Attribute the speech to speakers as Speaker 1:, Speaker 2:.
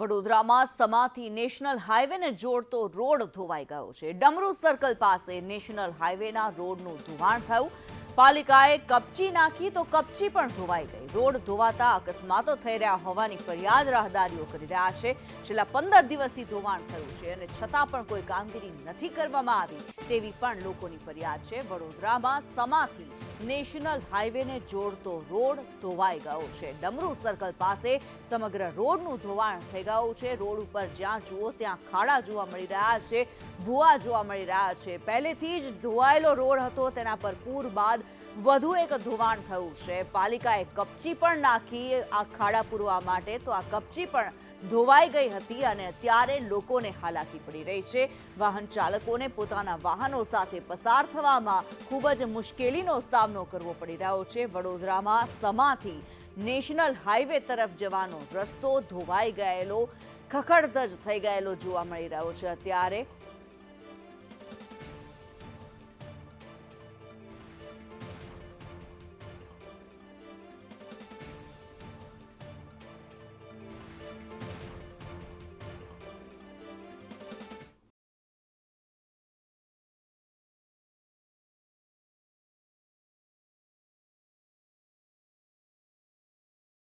Speaker 1: વડોદરામાં સમાથી નેશનલ હાઈવેને જોડતો રોડ ધોવાઈ ગયો છે. ડમરૂ સર્કલ પાસે નેશનલ હાઈવેના રોડનું ધોવાણ થયું. પાલિકાએ કપચી નાખી તો કપચી પણ ધોવાઈ ગઈ. રોડ ધોવાતા અકસ્માતો થઈ રહ્યા હોવાની ફરિયાદ રાહદારીઓ કરી રહ્યા છે. છેલ્લા પંદર દિવસથી ધોવાણ થયું છે અને છતાં પણ કોઈ કામગીરી નથી કરવામાં આવી તેવી પણ લોકોની ફરિયાદ છે. વડોદરામાં સમાથી નેશનલ હાઈવેને જોડતો રોડ ધોવાઈ ગયો છે. ડમરૂ સર્કલ પાસે સમગ્ર રોડનું ધોવાણ થઈ ગયું છે. રોડ ઉપર જ્યાં જુઓ ત્યાં ખાડા જોવા મળી રહ્યા છે, ભૂવા જોવા મળી રહ્યા છે. પહેલેથી જ ધોવાયેલો રોડ હતો, તેના પર પૂર બાદ વધુ એક ધોવાણ થયું છે. પાલિકાએ કપચી પણ નાખી આ ખાડા પૂરવા માટે. તો આ કપચી પણ ધોવાઈ ગઈ હતી અને ત્યારે લોકોને હાલાકી પડી રહી છે. વાહન ચાલકોને પોતાના વાહનો સાથે પસાર થવામાં ખૂબ જ મુશ્કેલીનો સામનો કરવો પડી રહ્યો છે. વડોદરામાં સમાથી નેશનલ હાઈવે તરફ જવાનો રસ્તો ધોવાઈ ગયેલો, ખખડધજ થઈ ગયેલો જોવા મળી રહ્યો છે અત્યારે.